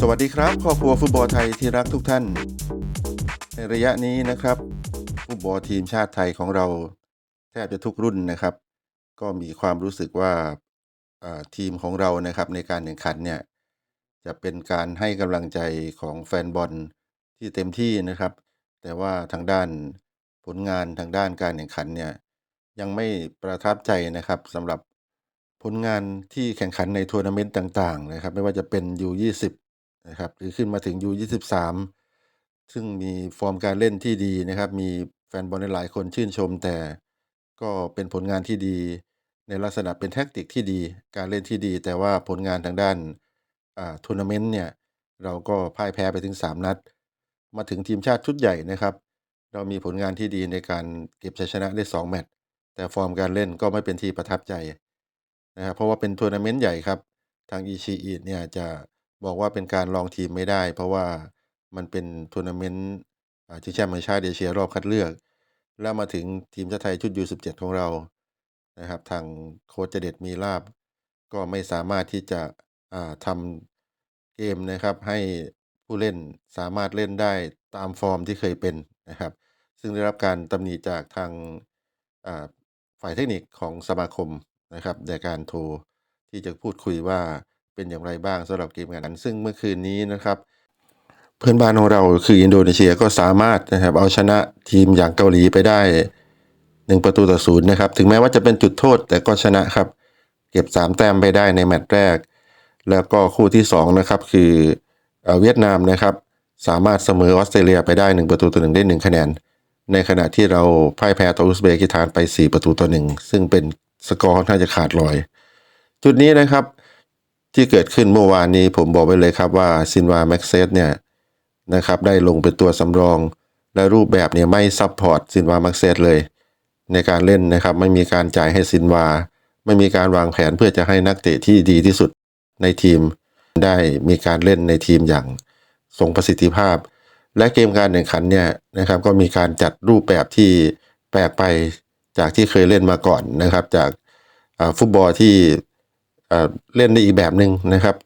สวัสดีครับครอบครัวฟุตบอลไทยที่รักทุกท่าน ในระยะนี้นะครับ ฟุตบอลทีมชาติไทยของเราแทบจะทุกรุ่นนะครับ ก็มีความรู้สึกว่าทีมของเรานะครับในการแข่งขันเนี่ยจะเป็นการให้กำลังใจของแฟนบอลที่เต็มที่นะครับ แต่ว่าทางด้านผลงานทางด้านการแข่งขันเนี่ยยังไม่ประทับใจนะครับสำหรับ ผลงานที่แข่งขันในทัวร์นาเมนต์ต่างๆนะครับไม่ว่าจะเป็น U20 นะครับหรือขึ้นมาถึง U23 ซึ่งมีฟอร์มการเล่นที่ดีนะครับ มีแฟนบอลหลายคนชื่นชม แต่ก็เป็นผลงานที่ดี ในลักษณะเป็นแท็กติกที่ดี การเล่นที่ดี แต่ว่าผลงานทางด้านทัวร์นาเมนต์เนี่ยเราก็พ่ายแพ้ไปถึง 3 นัด มาถึงทีมชาติชุดใหญ่นะครับ เรามีผลงานที่ดีในการเก็บชัยชนะได้ 2 แมตช์แต่ฟอร์มการเล่นก็ไม่เป็นที่ประทับใจ นะครับ เพราะว่าเป็นทัวร์นาเมนต์ใหญ่ครับ ทาง Ichiid เนี่ยจะบอกว่าเป็นการลองทีมไม่ได้ เพราะว่ามันเป็นทัวร์นาเมนต์อาชิงแชมป์แห่งชาติเอเชียรอบคัดเลือก แล้วมาถึงทีมชาติไทยชุด U17 ของเรานะครับ ทางโค้ชเจเด็ดมีลาภก็ไม่สามารถที่จะทำเกมนะครับ ให้ผู้เล่นสามารถเล่นได้ตามฟอร์มที่เคยเป็นนะครับ ซึ่งได้รับการตำหนิจากทางฝ่ายเทคนิคของสมาคม นะครับในการโทรที่จะพูดคุยว่าเป็นอย่างไรบ้างสำหรับเกมการนั้น ซึ่งเมื่อคืนนี้นะครับ เพื่อนบ้านของเราคืออินโดนีเซียก็สามารถนะครับเอาชนะทีมอย่างเกาหลีไปได้ 1 ประตูต่อศูนย์นะครับ ถึงแม้ว่าจะเป็นจุดโทษแต่ก็ชนะครับ เก็บ 3 แต้มไปได้ในแมตช์แรก แล้วก็คู่ที่2นะครับคือเวียดนามนะครับสามารถเสมอออสเตรเลียไปได้ 1 ประตูต่อ1ได้ 1 คะแนน ในขณะที่เราพ่ายแพ้ต่ออุซเบกิสถานไป 4 ประตูต่อ1ซึ่งเป็น สกอร์ค่อนข้างจะขาดลอย จุดนี้นะครับที่เกิดขึ้นเมื่อวานนี้ผมบอกไว้เลยครับว่าซินวาแม็กเซสเนี่ยนะครับได้ลงเป็นตัวสำรอง และรูปแบบเนี่ยไม่ซับพอร์ตซินวาแม็กเซสเลย ในการเล่นนะครับไม่มีการจ่ายให้ซินวา ไม่มีการวางแผนเพื่อจะให้นักเตะที่ดีที่สุดในทีม ได้มีการเล่นในทีมอย่างทรงประสิทธิภาพ และเกมการแข่งขันเนี่ยนะครับก็มีการจัดรูปแบบที่แปลกไปจากที่เคยเล่นมาก่อนนะครับ จาก ฟุตบอลที่เล่นได้อีกแบบหนึ่งนะครับ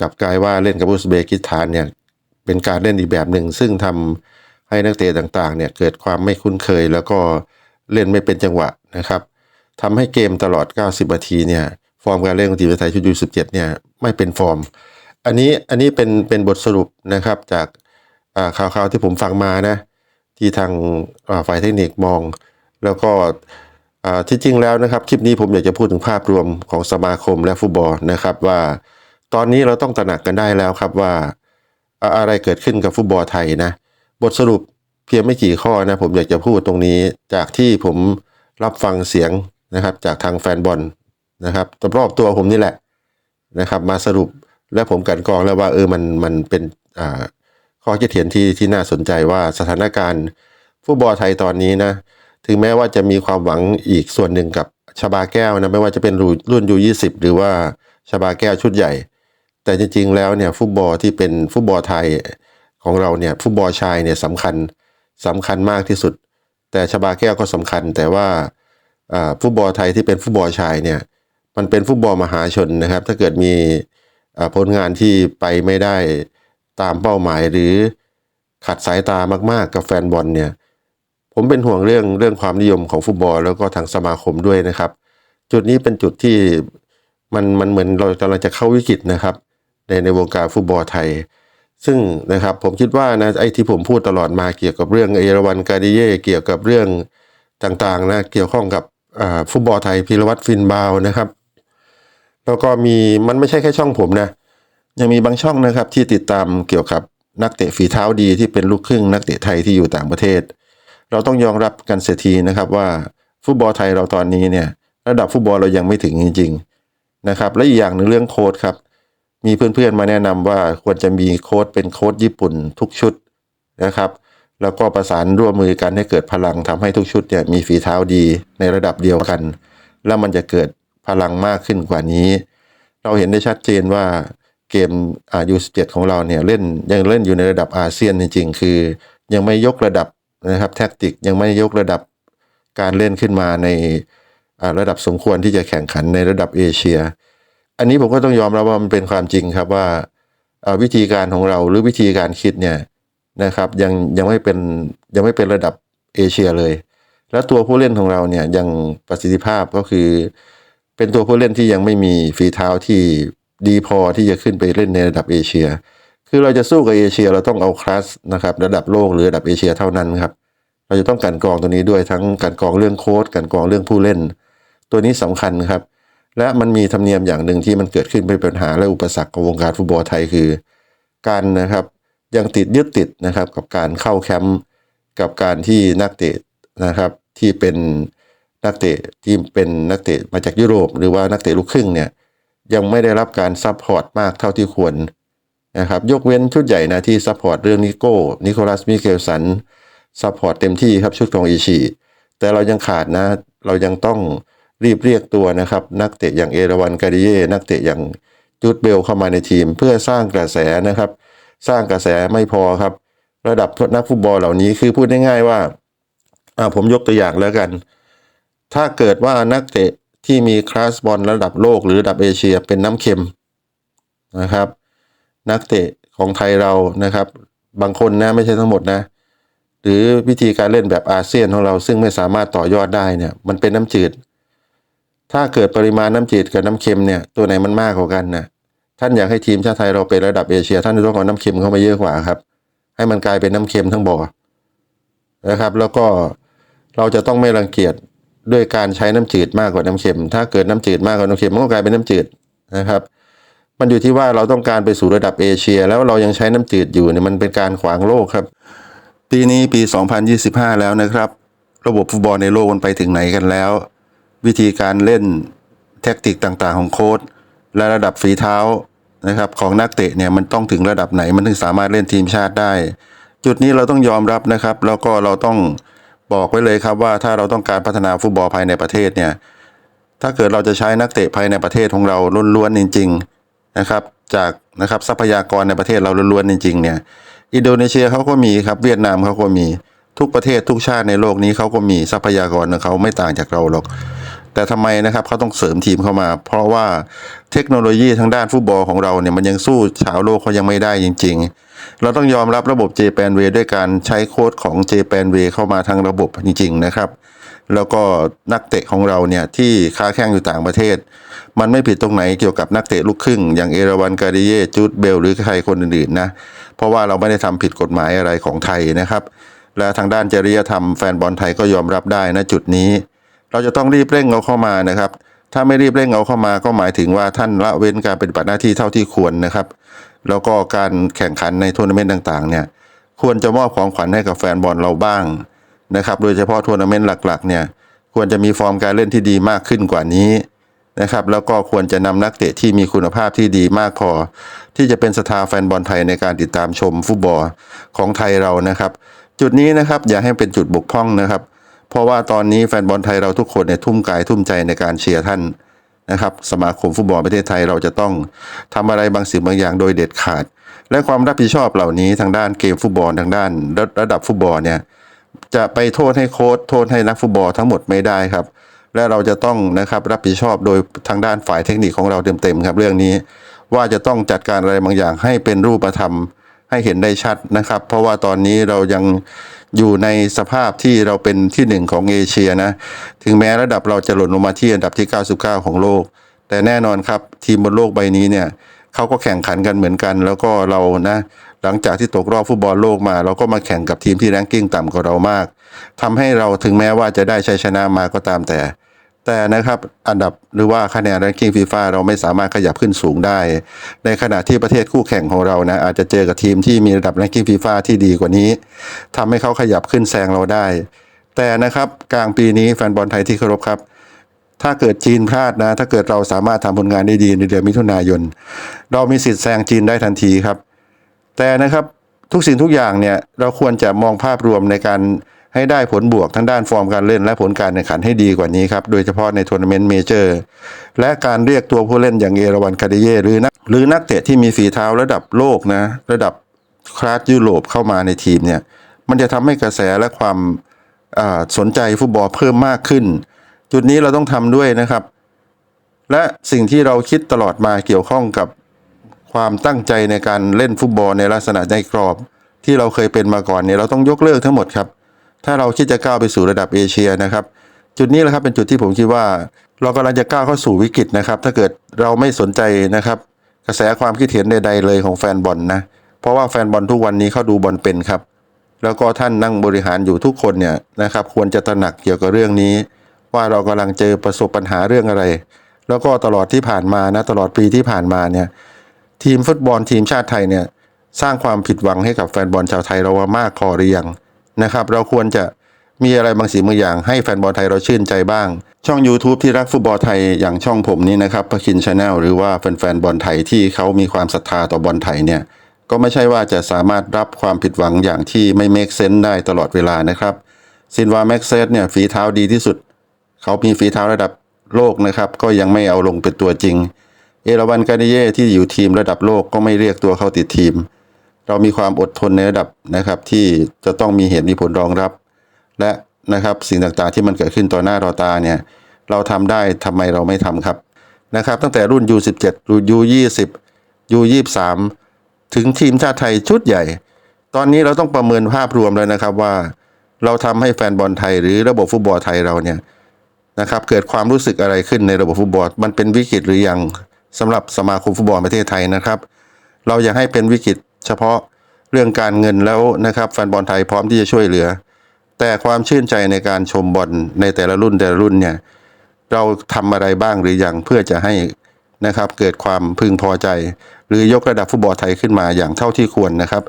กับกลายว่าเล่นกับอุซเบกิสถานเนี่ยเป็นการเล่นอีกแบบหนึ่ง ซึ่งทำให้นักเตะต่างๆเนี่ยเกิดความไม่คุ้นเคย แล้วก็เล่นไม่เป็นจังหวะนะครับทำให้เกมตลอด 90 นาทีเนี่ยฟอร์มการเล่นของทีมไทยชุดยู17เนี่ยไม่เป็นฟอร์ม อันนี้อันนี้เป็นเป็นบทสรุปนะครับจากข่าวๆที่ผมฟังมานะที่ทางฝ่ายเทคนิคมอง แล้วก็ ที่จริงแล้วนะครับคลิปนี้ผมอยากจะพูดถึงภาพรวมของสมาคมและฟุตบอลนะครับว่า ตอนนี้เราต้องตระหนักกันได้แล้วครับว่า อะไรเกิดขึ้นกับฟุตบอลไทยนะบทสรุปเพียงไม่กี่ข้อนะผมอยากจะพูดตรงนี้จากที่ผมรับฟังเสียงนะครับจากทางแฟนบอลนะครับรอบตัวผมนี่แหละนะครับ มาสรุปและผมกันกองแล้วว่าเออมันมันเป็นข้อคิดเห็นที่ที่น่าสนใจว่าสถานการณ์ฟุตบอลไทยตอนนี้นะ ถึงแม้ว่าจะมีความหวังอีกส่วนหนึ่งกับชาบาแก้วนะไม่ว่าจะเป็นรุ่นยูยี่สิบหรือว่าชาบาแก้วชุดใหญ่ แต่จริงๆแล้วเนี่ยฟุตบอลที่เป็นฟุตบอลไทยของเราเนี่ยฟุตบอลชายเนี่ยสำคัญสำคัญมากที่สุด แต่ชาบาแก้วก็สำคัญ แต่ว่าอ่าฟุตบอลไทยที่เป็นฟุตบอลชายเนี่ยมันเป็นฟุตบอลมหาชนนะครับ ถ้าเกิดมีผลงานที่ไปไม่ได้ตามเป้าหมายหรือขัดสายตามากๆกับแฟนบอลเนี่ย ผมเป็นห่วงเรื่องเรื่องความนิยมของฟุตบอลแล้วก็ทางสมาคมด้วยนะครับ จุดนี้เป็นจุดที่มันมันเหมือนเรากำลังจะเข้าวิกฤตนะครับ ในในวงการฟุตบอลไทย ซึ่งนะครับผมคิดว่านะไอ้ที่ผมพูดตลอดมาเกี่ยวกับเรื่องเอราวันการดิเย่เกี่ยวกับเรื่องต่างๆนะเกี่ยวข้องกับฟุตบอลไทยพิรวัตรฟินบาวนะครับ แล้วก็มีมันไม่ใช่แค่ช่องผมนะยังมีบางช่องนะครับที่ติดตามเกี่ยวกับนักเตะฝีเท้าดีที่เป็นลูกครึ่งนักเตะไทยที่อยู่ต่างประเทศ เราต้องยอมรับกันเสียทีนะครับว่าฟุตบอลไทยเราตอนนี้เนี่ยระดับฟุตบอลเรายังไม่ถึงจริงๆนะครับและอีกอย่างหนึ่งเรื่องโค้ดครับมีเพื่อนๆมาแนะนำว่าควรจะมีโค้ดเป็นโค้ดญี่ปุ่นทุกชุดนะครับ แล้วก็ประสานร่วมมือกันให้เกิดพลังทำให้ทุกชุดเนี่ยมีฝีเท้าดีในระดับเดียวกัน แล้วมันจะเกิดพลังมากขึ้นกว่านี้ เราเห็นได้ชัดเจนว่าเกมอายุ17ของเราเนี่ยเล่นยังเล่นอยู่ในระดับอาเซียนจริง ๆ คือ ยังไม่ยกระดับ นะครับแท็กติกยังไม่ยกระดับการเล่นขึ้นมาในระดับสมควรที่จะแข่งขันในระดับเอเชีย อันนี้ผมก็ต้องยอมรับว่ามันเป็นความจริงครับว่าอ่าวิธีการของเราหรือวิธีการคิดเนี่ยนะครับยังยังไม่เป็นยังไม่เป็นระดับเอเชียเลย แล้วตัวผู้เล่นของเราเนี่ยยังประสิทธิภาพก็คือ เป็นตัวผู้เล่นที่ยังไม่มีฝีเท้าที่ดีพอที่จะขึ้นไปเล่นในระดับเอเชีย คือเราจะสู้กับเอเชียเราต้องเอาคลาสนะครับระดับโลกหรือระดับเอเชียเท่านั้นครับ เราจะต้องกันกองตัวนี้ด้วยทั้งกันกองเรื่องโค้ดกันกองเรื่องผู้เล่น ตัวนี้สำคัญครับ และมันมีธรรมเนียมอย่างหนึ่งที่มันเกิดขึ้นเป็นปัญหาและอุปสรรคของวงการฟุตบอลไทยคือ การนะครับยังติดยึดติดนะครับกับการเข้าแคมป์กับการที่นักเตะนะครับที่เป็นนักเตะที่เป็นนักเตะมาจากยุโรป หรือว่านักเตะลูกครึ่งเนี่ยยังไม่ได้รับการซัพพอร์ตมากเท่าที่ควร นะครับยกเว้นชุดใหญ่นะที่ซัพพอร์ตเรื่องนิโก้นิโคลัสมิเกลสันซัพพอร์ตเต็มที่ครับชุดของอิชิแต่เรายังขาดนะ เรายังต้องรีบเรียกตัวนะครับ นักเตะอย่างเอราวันการิเย่นักเตะอย่างจูดเบลเข้ามาในทีม เพื่อสร้างกระแสนะครับ สร้างกระแสไม่พอครับ ระดับนักฟุตบอลเหล่านี้คือพูดง่ายๆว่าอ่าผมยกตัวอย่างแล้วกัน ถ้าเกิดว่านักเตะที่มีคลาสบอลระดับโลกหรือระดับเอเชียเป็นน้ำเค็มนะครับ นักเตะของไทยเรานะครับ บางคนนะไม่ใช่ทั้งหมดนะ หรือวิธีการเล่นแบบอาเซียนของเราซึ่งไม่สามารถต่อยอดได้เนี่ย มันเป็นน้ำจืด ถ้าเกิดปริมาณน้ำจืดกับน้ำเค็มเนี่ยตัวไหนมันมากกว่ากันนะท่านอยากให้ทีมชาติไทยเราเป็นระดับเอเชีย ท่านจะต้องเอาน้ำเค็มเข้ามาเยอะกว่าครับ ให้มันกลายเป็นน้ำเค็มทั้งบ่อนะครับ แล้วก็เราจะต้องไม่รังเกียจด้วยการใช้น้ำจืดมากกว่าน้ำเค็ม ถ้าเกิดน้ำจืดมากกว่าน้ำเค็มมันก็กลายเป็นน้ำจืดนะครับ มันอยู่ที่ว่าเราต้องการไปสู่ระดับเอเชีย แล้วเรายังใช้น้ำจืดอยู่เนี่ยมันเป็นการขวางโลกครับ ปีนี้ปี 2025 แล้วนะครับ ระบบฟุตบอลในโลกมันไปถึงไหนกันแล้ว วิธีการเล่นแทคติกต่างๆ ของโค้ชและระดับฝีเท้านะครับของนักเตะเนี่ยมันต้องถึงระดับไหนมันถึงสามารถเล่นทีมชาติได้ จุดนี้เราต้องยอมรับนะครับ แล้วก็เราต้องบอกไว้เลยครับว่าถ้าเราต้องการพัฒนาฟุตบอลภายในประเทศเนี่ยถ้าเกิดเราจะใช้นักเตะภายในประเทศของเราล้วนๆจริง ๆ นะครับจากนะครับทรัพยากรในประเทศเราล้วนๆจริงๆเนี่ยอินโดนีเซียเขาก็มีครับเวียดนามเขาก็มีทุกประเทศทุกชาติในโลกนี้เขาก็มีทรัพยากรของเขาไม่ต่างจากเราหรอก แต่ทำไมนะครับเขาต้องเสริมทีมเข้ามา เพราะว่าเทคโนโลยีทางด้านฟุตบอลของเราเนี่ยมันยังสู้ชาวโลกเขายังไม่ได้จริง ๆ เราต้องยอมรับระบบ j p a n w a y ด้วยการใช้โค้ดของ j p a n w a y เข้ามาทางระบบจริง ๆ นะครับ แล้วก็นักเตะของเราเนี่ยที่ค้าแข่งอยู่ต่างประเทศ มันไม่ผิดตรงไหนเกี่ยวกับนักเตะลูกครึ่ง อย่างเอราวันการิเยจูดเบลหรือใครคนอื่นๆนะเพราะว่าเราไม่ได้ทำผิดกฎหมายอะไรของไทยนะครับ และทางด้านจริยธรรมแฟนบอลไทยก็ยอมรับได้นะจุดนี้ เราจะต้องรีบเร่งเอาเข้ามานะครับ ถ้าไม่รีบเร่งเอาเข้ามาก็หมายถึงว่าท่านละเว้นการปฏิบัติหน้าที่เท่าที่ควรนะครับ แล้วก็การแข่งขันในทัวร์นาเมนต์ต่างๆเนี่ยควรจะมอบของขวัญให้กับแฟนบอลเราบ้าง นะครับ โดยเฉพาะทัวร์นาเมนต์หลักๆ เนี่ย ควรจะมีฟอร์มการเล่นที่ดีมากขึ้นกว่านี้นะครับ แล้วก็ควรจะนำนักเตะที่มีคุณภาพที่ดีมากพอ ที่จะเป็นสตาร์แฟนบอลไทยในการติดตามชมฟุตบอลของไทยเรานะครับ จุดนี้นะครับอย่าให้เป็นจุดบกพร่องนะครับ เพราะว่าตอนนี้แฟนบอลไทยเราทุกคนเนี่ยทุ่มกายทุ่มใจในการเชียร์ท่านนะครับ สมาคมฟุตบอลประเทศไทยเราจะต้องทำอะไรบางสิ่งบางอย่างโดยเด็ดขาด และความรับผิดชอบเหล่านี้ทางด้านเกมฟุตบอลทางด้านระระดับฟุตบอลเนี่ย จะไปโทษให้โค้ชโทษให้นักฟุตบอลทั้งหมดไม่ได้ครับ และเราจะต้องนะครับรับผิดชอบโดยทางด้านฝ่ายเทคนิคของเราเต็มๆครับเรื่องนี้ ว่าจะต้องจัดการอะไรบางอย่างให้เป็นรูปธรรมให้เห็นได้ชัดนะครับ เพราะว่าตอนนี้เรายังอยู่ในสภาพที่เราเป็นที่หนึ่งของเอเชียนะ ถึงแม้ระดับเราจะหล่นลงมาที่อันดับที่ 99 ของโลก แต่แน่นอนครับทีมบนโลกใบนี้เนี่ยเขาก็แข่งขันกันเหมือนกัน แล้วก็เรานะ หลังจากที่ตกรอบฟุตบอลโลกมา เราก็มาแข่งกับทีมที่แรงกิ้งต่ำกว่าเรามากทำให้เราถึงแม้ว่าจะได้ชัยชนะมาก็ตามแต่ แต่นะครับอันดับหรือว่าคะแนนแรงกิ้งฟีฟ่าเราไม่สามารถขยับขึ้นสูงได้ ในขณะที่ประเทศคู่แข่งของเรานะอาจจะเจอกับทีมที่มีระดับแรงกิ้งฟีฟ่าที่ดีกว่านี้ทำให้เขาขยับขึ้นแซงเราได้ แต่นะครับกลางปีนี้แฟนบอลไทยที่เคารพครับถ้าเกิดจีนพลาดนะ ถ้าเกิดเราสามารถทำผลงานได้ดีในเดือนมิถุนายน เรามีสิทธิ์แซงจีนได้ทันทีครับ แต่นะครับทุกสิ่งทุกอย่างเนี่ยเราควรจะมองภาพรวมในการให้ได้ผลบวกทั้งด้านฟอร์มการเล่นและผลการแข่งขันให้ดีกว่านี้ครับ โดยเฉพาะในทัวร์นาเมนต์เมเจอร์ และการเรียกตัวผู้เล่นอย่างเอราวันคาเดเย่หรือนักหรือนักเตะที่มีฝีเท้าระดับโลกนะ ระดับคลาสยุโรปเข้ามาในทีมเนี่ย มันจะทำให้กระแสและความสนใจฟุตบอลเพิ่มมากขึ้น จุดนี้เราต้องทำด้วยนะครับ และสิ่งที่เราคิดตลอดมาเกี่ยวข้องกับ ความตั้งใจในการเล่นฟุตบอลในลักษณะในกรอบ ที่เราเคยเป็นมาก่อนเนี่ยเราต้องยกเลิกทั้งหมดครับ ถ้าเราคิดจะก้าวไปสู่ระดับเอเชียนะครับ จุดนี้แหละครับเป็นจุดที่ผมคิดว่า เรากำลังจะก้าวเข้าสู่วิกฤตนะครับ ถ้าเกิดเราไม่สนใจนะครับ กระแสความคิดเห็นใดๆเลยของแฟนบอลนะเพราะว่าแฟนบอลทุกวันนี้เขาดูบอลเป็นครับ แล้วก็ท่านนั่งบริหารอยู่ทุกคนเนี่ยนะครับควรจะตระหนักเกี่ยวกับเรื่องนี้ ว่าเรากำลังเจอประสบปัญหาเรื่องอะไร แล้วก็ตลอดที่ผ่านมานะตลอดปีที่ผ่านมาเนี่ย ทีมฟุตบอลทีมชาติไทยเนี่ยสร้างความผิดหวังให้กับแฟนบอลชาวไทยเรามากพอหรือยังนะครับ เราควรจะมีอะไรบางสิ่งบางอย่างให้แฟนบอลไทยเราชื่นใจบ้าง ช่อง YouTube ที่รักฟุตบอลไทยอย่างช่องผมนี้นะครับพคินชาแนลหรือว่าแฟนๆบอลไทยที่เขามีความศรัทธาต่อบอลไทยเนี่ยก็ไม่ใช่ว่าจะสามารถรับความผิดหวังอย่างที่ไม่เมคเซน s ์ได้ตลอดเวลานะครับซินวาแม็กเซสเนี่ยฝีเท้าดีที่สุด เขามีฝีเท้าระดับโลกนะครับ ก็ยังไม่เอาลงเป็นตัวจริง เอราวันกาเนเย่ที่อยู่ทีมระดับโลกก็ไม่เรียกตัวเข้าติดทีม เรามีความอดทนในระดับนะครับที่จะต้องมีเหตุมีผลรองรับ และนะครับสิ่งต่างๆที่มันเกิดขึ้นต่อหน้าต่อตาเนี่ยเราทำได้ทำไมเราไม่ทำครับนะครับ ตั้งแต่รุ่น U17 รุ่น U20 U23 ถึงทีมชาติไทยชุดใหญ่ ตอนนี้เราต้องประเมินภาพรวมแล้วนะครับว่า เราทำให้แฟนบอลไทยหรือระบบฟุตบอลไทยเราเนี่ยนะครับเกิดความรู้สึกอะไรขึ้นในระบบฟุตบอลมันเป็นวิกฤตหรือยัง สำหรับสมาคมฟุตบอลประเทศไทยนะครับ เราอยากให้เป็นวิกฤตเฉพาะเรื่องการเงินแล้วนะครับแฟนบอลไทยพร้อมที่จะช่วยเหลือ แต่ความชื่นใจในการชมบอลในแต่ละรุ่นแต่ละรุ่นเนี่ยเราทำอะไรบ้างหรือยังเพื่อจะให้นะครับเกิดความพึงพอใจ หรือยกระดับฟุตบอลไทยขึ้นมาอย่างเท่าที่ควรนะครับ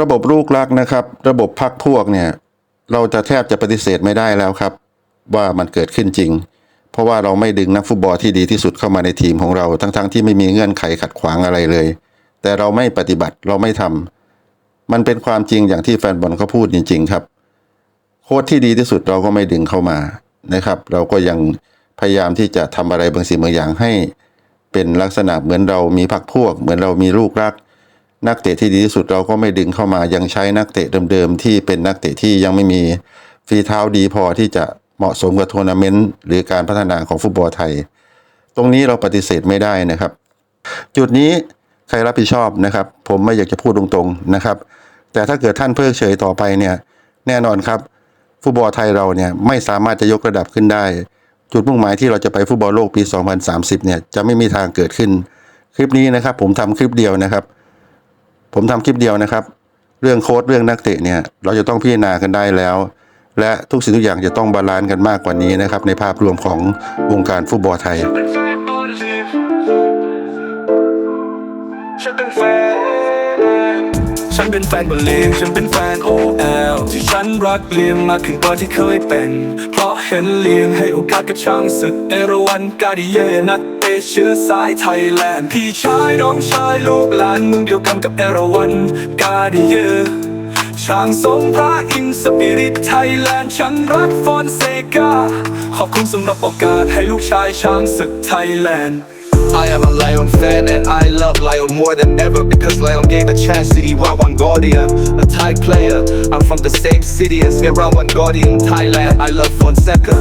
ระบบลูกรักนะครับ ระบบพักพวกเนี่ยเราจะแทบจะปฏิเสธไม่ได้แล้วครับ ว่ามันเกิดขึ้นจริง เพราะว่าเราไม่ดึงนักฟุตบอลที่ดีที่สุดเข้ามาในทีมของเราทั้งๆทที่ไม่มีเงื่อนไขขัดขวางอะไรเลย แต่เราไม่ปฏิบัติเราไม่ทำมันเป็นความจริงอย่างที่แฟนบอลเขาพูดจริง ๆ ครับ โค้ชที่ดีที่สุดเราก็ไม่ดึงเข้ามานะครับ เราก็ยังพยายามที่จะทำอะไรบางสิ่งบางอย่างให้ เป็นลักษณะเหมือนเรามีพักพวก เหมือนเรามีลูกรัก นักเตะที่ดีที่สุดเราก็ไม่ดึงเข้ามายังใช้นักเตะเดิมๆที่เป็นนักเตะที่ยังไม่มีฝีเท้าดีพอที่จะ เหมาะสมกับทัวร์นาเมนต์หรือการพัฒนาของฟุตบอลไทย ตรงนี้เราปฏิเสธไม่ได้นะครับ จุดนี้ใครรับผิดชอบนะครับ ผมไม่อยากจะพูดตรงๆนะครับ แต่ถ้าเกิดท่านเพิกเฉยต่อไปเนี่ยแน่นอนครับฟุตบอลไทยเราเนี่ยไม่สามารถจะยกระดับขึ้นได้ จุดมุ่งหมายที่เราจะไปฟุตบอลโลกปี 2030 เนี่ยจะไม่มีทางเกิดขึ้น คลิปนี้นะครับ ผมทำคลิปเดียวนะครับ ผมทำคลิปเดียวนะครับ เรื่องโค้ดเรื่องนักเตะเนี่ยเราจะต้องพิจารณากันได้แล้ว และทุกสิ่งทุกอย่างจะต้องบาลานซ์กันมากกว่านี้นะครับ ในภาพรวมของวงการฟุตบอลไทย ฉันเป็นแฟน ฉันเป็นแฟนบอลลีกฉันเป็นแฟน OL ที่ฉันรักเลียงมากขึ้นกว่าที่เคยเป็น เพราะเห็นเลียงให้โอกาสกับช่างศึกเอราวันกาดิเยนักเตะเชื้อสายไทยแลนด์ พี่ชายน้องชายลูกหลานเมืองเดียวกันกับเอราวันกาดิเย ช่างทรงพระอินสปิริตไทยแลนด์ฉันรักฟอนเซกาขอบคุณสำหรับโอกาสให้ลูกชายช้างศึกไทยแลนด์ I am a Lion fan and I love Lion more than ever because Lion gave a chance to Iwan One Guardian, a Thai player. I'm from the same city as Iran One Guardian, Thailand. I love Fonseca.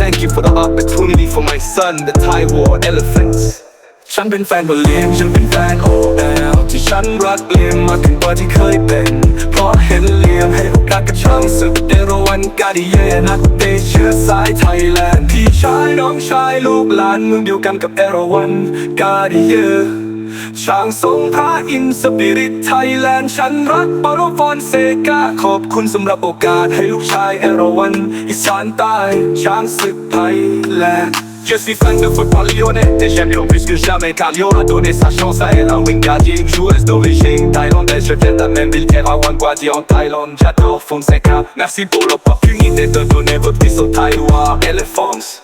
Thank you for the opportunity for my son, the Thai War Elephants. ฉันเป็นแฟนบอลเลียงฉันเป็นแฟน OL ที่ฉันรักเลียงมากขึ้นกว่าที่เคยเป็น เพราะเห็นเลียงให้โอกาสกับช่างศึกเอราวันกาดิเยนักเตะเชื้อสายไทยแลนด์พี่ชายน้องชายลูกหลานเมืองเดียวกันกับเอราวันกาดิเยช่างทรงพระอินสปิริตไทยแลนด์ฉันรักปารฟอนเซกาขอบคุณสำหรับโอกาสให้ลูกชายเอราวันอีสานใต้ช้างศึกไทยแลนด์ Je suis fan de football lyonnais Et j'aime Lyon plus que jamais car Lyon a donné sa chance à elle Un wing gardien, une joueuse d'origine thaïlandaise. Je viens de la même ville qu'Erawan Guadi en Thaïlande. J'adore Fonseca. Merci pour l'opportunité de donner votre fils au Thaï War Elephants